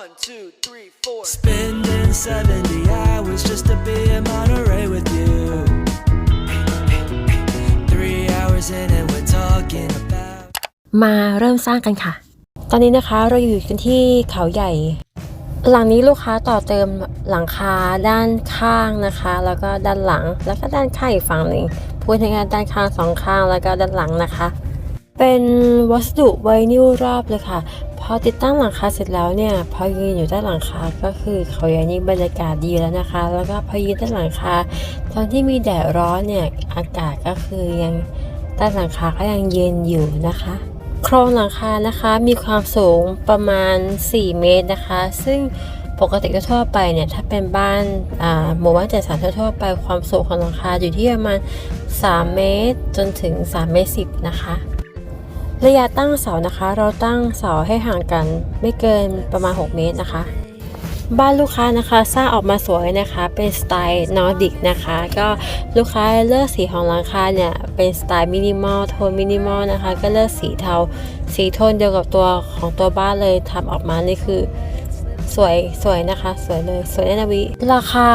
One, two, three, four. Spending 70 hours just to be in Monterey with you. Three hours in and we're talking about. มาเริ่มสร้างกันค่ะ ตอนนี้นะคะเราอยู่กันที่เขาใหญ่ หลังนี้ลูกค้าต่อเติมหลังคาด้านข้างนะคะ แล้วก็ด้านหลัง แล้วก็ด้านข้างอีกฝั่งหนึ่งพูดง่ายๆด้านข้างสองข้างแล้วก็ด้านหลังนะคะ เป็นวัสดุไวนิลรอบเลยค่ะพ อติดตั้งหลังคาเสร็จแล้วเนี่ย พอยืนอยู่ด้านหลังคาก็คือเขาใหญ่นี่บรรยากาศดีแล้วนะคะ แล้วก็พอยืนด้านหลังคาตอนที่มีแดดร้อนเนี่ยอากาศก็คือยังด้านหลังคาก็ยังเย็นอยู่นะคะ โครงหลังคานะคะมีความสูงประมาณ 4 เมตรนะคะ ซึ่งปกติทั่วไปเนี่ยถ้าเป็นบ้านหมู่บ้านจัดสรรทั่วไปความสูงของหลังคาอยู่ที่ประมาณ 3 เมตร จนถึง 3 เมตร10นะคะ ระยะตั้งเสานะคะ เราตั้งเสาให้ห่างกันไม่เกินประมาณ 6 เมตรนะคะ บ้านลูกค้านะคะสร้างออกมาสวยนะคะ เป็นสไตล์นอร์ดิกนะคะ ก็ลูกค้าเลือกสีของหลังคาเนี่ยเป็นสไตล์มินิมอลโทนมินิมอลนะคะ ก็เลือกสีเทาสีโทนเดียวกับตัวของตัวบ้านเลยทำออกมานี่คือ สวยสวยนะคะ สวยเลย สวยแน่นวิ ราคา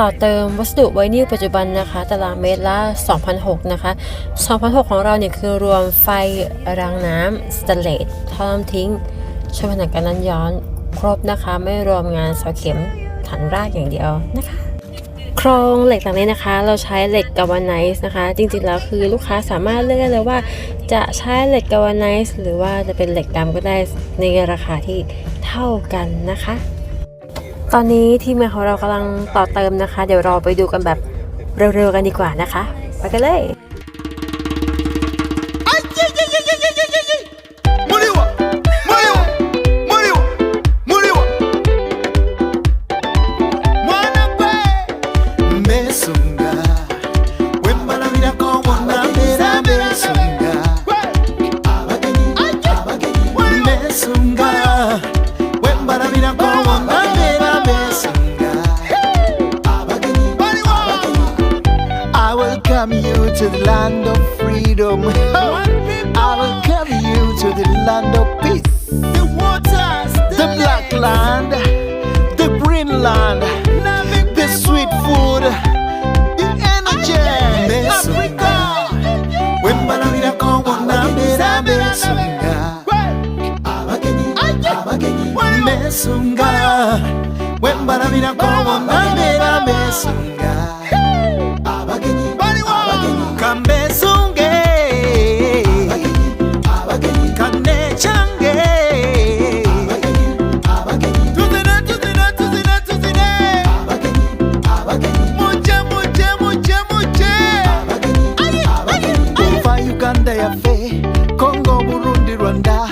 ต่อเติมวัสดุไวนิลปัจจุบันนะคะ ตารางเมตรละ2,006นะคะ2,006ของเราเนี่ยคือรวมไฟรางน้ำสเตลเลตท่อน้ำทิ้งช่วยผนังกันนั้นย้อน ครบนะคะ ไม่รวมงานเสาเข็มฐานรากอย่างเดียวนะคะ โครงเหล็กต่างนี้นะคะ เราใช้เหล็กกาวาไนซ์นะคะ จริงๆแล้วคือลูกค้าสามารถเลือกได้เลยว่า จะใช้เหล็กกาวาไนซ์หรือว่าจะเป็นเหล็กดำก็ได้ในราคาที่เท่ากันนะคะ ตอนนี้ทีมงานของเรากำลังต่อเติมนะคะ เดี๋ยวเราไปดูกันแบบเร็วๆกันดีกว่านะคะ ไปกันเลย mesunga wembalabira ko wonna mbeera abagenyi abagenyi mesunga wembalabira ko wonna mbeera abagenyi abagenyi I welcome you to the land of freedom. I welcome you to the land of peace. The waters, the black land, the green land, bamesunga wembalabirako wambanera besunga abagenyi kambesunge kanechange Uganda yaffe Congo Burundi Rwanda.